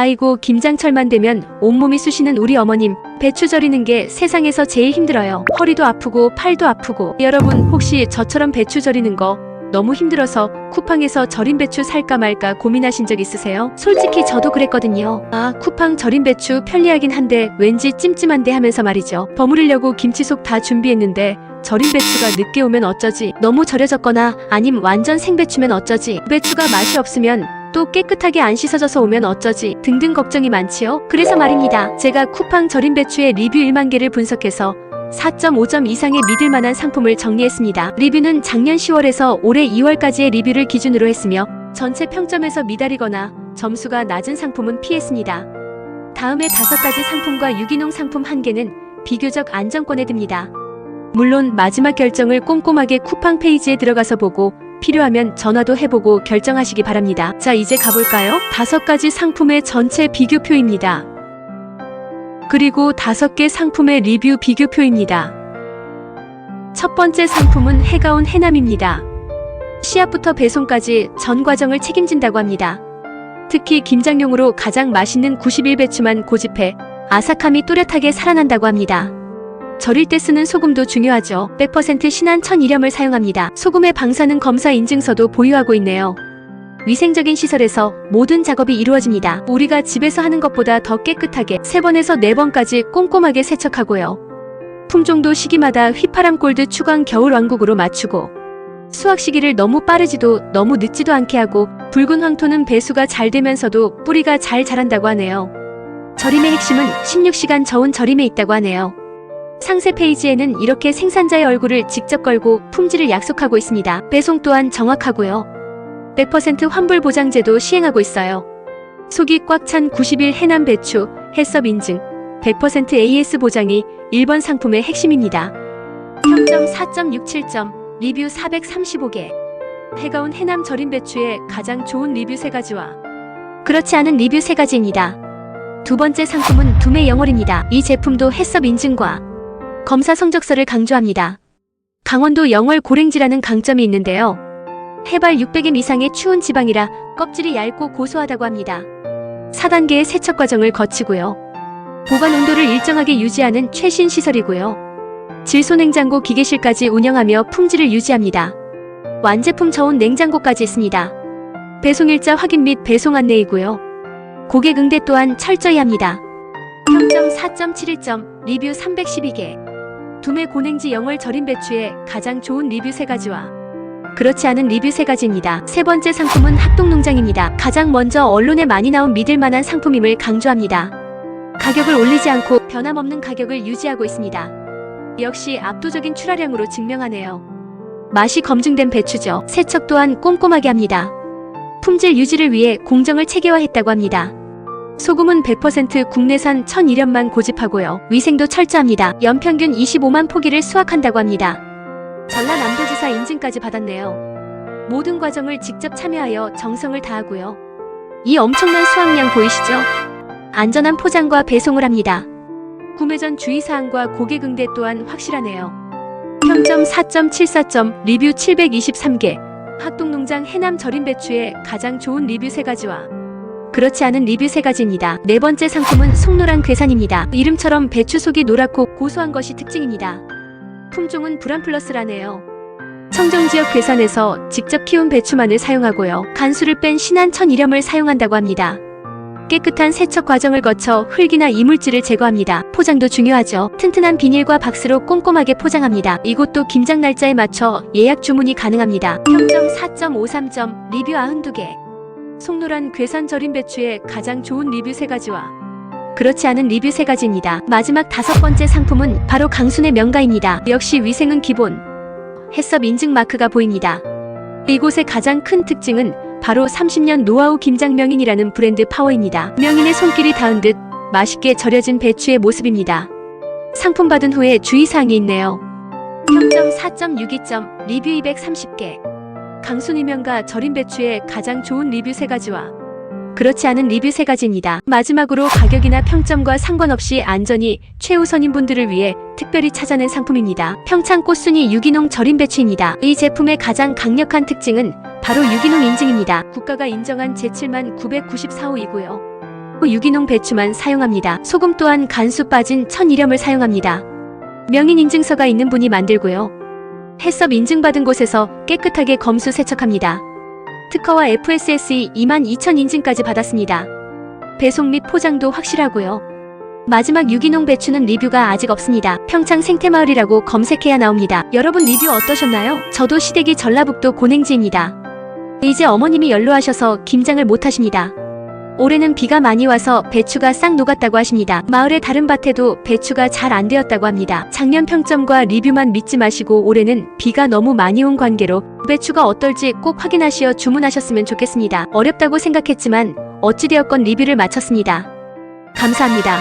아이고 김장철만 되면 온몸이 쑤시는 우리 어머님 배추 절이는 게 세상에서 제일 힘들어요. 허리도 아프고 팔도 아프고 여러분 혹시 저처럼 배추 절이는 거 너무 힘들어서 쿠팡에서 절인 배추 살까 말까 고민하신 적 있으세요? 솔직히 저도 그랬거든요. 아, 쿠팡 절인 배추 편리하긴 한데 왠지 찜찜한데 하면서 말이죠. 버무리려고 김치 속 다 준비했는데 절인 배추가 늦게 오면 어쩌지? 너무 절여졌거나 아님 완전 생배추면 어쩌지? 배추가 맛이 없으면 또 깨끗하게 안 씻어져서 오면 어쩌지? 등등 걱정이 많지요. 그래서 말입니다. 제가 쿠팡 절인 배추의 리뷰 1만 개를 분석해서 4.5점 이상의 믿을 만한 상품을 정리했습니다. 리뷰는 작년 10월에서 올해 2월까지의 리뷰를 기준으로 했으며 전체 평점에서 미달이거나 점수가 낮은 상품은 피했습니다. 다음에 다섯 가지 상품과 유기농 상품 한 개는 비교적 안정권에 듭니다. 물론 마지막 결정을 꼼꼼하게 쿠팡 페이지에 들어가서 보고 필요하면 전화도 해보고 결정하시기 바랍니다. 자, 이제 가볼까요? 다섯 가지 상품의 전체 비교표입니다. 그리고 다섯 개 상품의 리뷰 비교표입니다. 첫 번째 상품은 해가온 해남입니다. 씨앗부터 배송까지 전 과정을 책임진다고 합니다. 특히 김장용으로 가장 맛있는 91배추만 고집해 아삭함이 또렷하게 살아난다고 합니다. 절일 때 쓰는 소금도 중요하죠. 100% 신한 천일염을 사용합니다. 소금의 방사능 검사 인증서도 보유하고 있네요. 위생적인 시설에서 모든 작업이 이루어집니다. 우리가 집에서 하는 것보다 더 깨끗하게 3번에서 4번까지 꼼꼼하게 세척하고요. 품종도 시기마다 휘파람 골드 추광 겨울 왕국으로 맞추고 수확 시기를 너무 빠르지도 너무 늦지도 않게 하고 붉은 황토는 배수가 잘 되면서도 뿌리가 잘 자란다고 하네요. 절임의 핵심은 16시간 저온 절임에 있다고 하네요. 상세 페이지에는 이렇게 생산자의 얼굴을 직접 걸고 품질을 약속하고 있습니다. 배송 또한 정확하고요. 100% 환불 보장제도 시행하고 있어요. 속이 꽉 찬 90일 해남 배추, 해썹 인증, 100% AS 보장이 1번 상품의 핵심입니다. 평점 4.67점, 리뷰 435개. 해가 온 해남 절임 배추의 가장 좋은 리뷰 3가지와 그렇지 않은 리뷰 3가지입니다. 두 번째 상품은 두메 영월입니다. 이 제품도 해썹 인증과 검사 성적서를 강조합니다. 강원도 영월 고랭지라는 강점이 있는데요. 해발 600m 이상의 추운 지방이라 껍질이 얇고 고소하다고 합니다. 4단계의 세척 과정을 거치고요. 보관 온도를 일정하게 유지하는 최신 시설이고요. 질소냉장고 기계실까지 운영하며 품질을 유지합니다. 완제품 저온 냉장고까지 있습니다. 배송일자 확인 및 배송 안내이고요. 고객 응대 또한 철저히 합니다. 평점 4.71점, 리뷰 312개. 두메 고냉지 영월 절임 배추의 가장 좋은 리뷰 3가지와 그렇지 않은 리뷰 3가지입니다. 세 번째 상품은 학동농장입니다. 가장 먼저 언론에 많이 나온 믿을만한 상품임을 강조합니다. 가격을 올리지 않고 변함없는 가격을 유지하고 있습니다. 역시 압도적인 출하량으로 증명하네요. 맛이 검증된 배추죠. 세척 또한 꼼꼼하게 합니다. 품질 유지를 위해 공정을 체계화했다고 합니다. 소금은 100% 국내산 1001년만 고집하고요. 위생도 철저합니다. 연평균 25만 포기를 수확한다고 합니다. 전라남도지사 인증까지 받았네요. 모든 과정을 직접 참여하여 정성을 다하고요. 이 엄청난 수확량 보이시죠? 안전한 포장과 배송을 합니다. 구매 전 주의사항과 고객 응대 또한 확실하네요. 평점 4.74점, 리뷰 723개. 학동농장 해남 절임 배추의 가장 좋은 리뷰 3가지와 그렇지 않은 리뷰 3가지입니다. 네 번째 상품은 송노란 괴산입니다. 이름처럼 배추 속이 노랗고 고소한 것이 특징입니다. 품종은 브란플러스라네요. 청정지역 괴산에서 직접 키운 배추만을 사용하고요. 간수를 뺀 신한 천일염을 사용한다고 합니다. 깨끗한 세척 과정을 거쳐 흙이나 이물질을 제거합니다. 포장도 중요하죠. 튼튼한 비닐과 박스로 꼼꼼하게 포장합니다. 이곳도 김장 날짜에 맞춰 예약 주문이 가능합니다. 평점 4.53점, 리뷰 92개. 송노란 괴산 절임 배추의 가장 좋은 리뷰 3가지와 그렇지 않은 리뷰 3가지입니다. 마지막 다섯 번째 상품은 바로 강순의 명가입니다. 역시 위생은 기본. 해썹 인증 마크가 보입니다. 이곳의 가장 큰 특징은 바로 30년 노하우 김장 명인이라는 브랜드 파워입니다. 명인의 손길이 닿은 듯 맛있게 절여진 배추의 모습입니다. 상품 받은 후에 주의사항이 있네요. 평점 4.62점, 리뷰 230개. 강순이 명가 절임 배추의 가장 좋은 리뷰 3가지와 그렇지 않은 리뷰 3가지입니다. 마지막으로 가격이나 평점과 상관없이 안전이 최우선인 분들을 위해 특별히 찾아낸 상품입니다. 평창 꽃순이 유기농 절임 배추입니다. 이 제품의 가장 강력한 특징은 바로 유기농 인증입니다. 국가가 인정한 제7만 994호이고요. 유기농 배추만 사용합니다. 소금 또한 간수 빠진 천일염을 사용합니다. 명인 인증서가 있는 분이 만들고요. 해썹 인증받은 곳에서 깨끗하게 검수 세척합니다. 특허와 FSSE 22,000 인증까지 받았습니다. 배송 및 포장도 확실하고요. 마지막 유기농 배추는 리뷰가 아직 없습니다. 평창 생태마을이라고 검색해야 나옵니다. 여러분 리뷰 어떠셨나요? 저도 시댁이 전라북도 고냉지입니다. 이제 어머님이 연로하셔서 김장을 못 하십니다. 올해는 비가 많이 와서 배추가 싹 녹았다고 하십니다. 마을의 다른 밭에도 배추가 잘 안 되었다고 합니다. 작년 평점과 리뷰만 믿지 마시고 올해는 비가 너무 많이 온 관계로 배추가 어떨지 꼭 확인하시어 주문하셨으면 좋겠습니다. 어렵다고 생각했지만 어찌되었건 리뷰를 마쳤습니다. 감사합니다.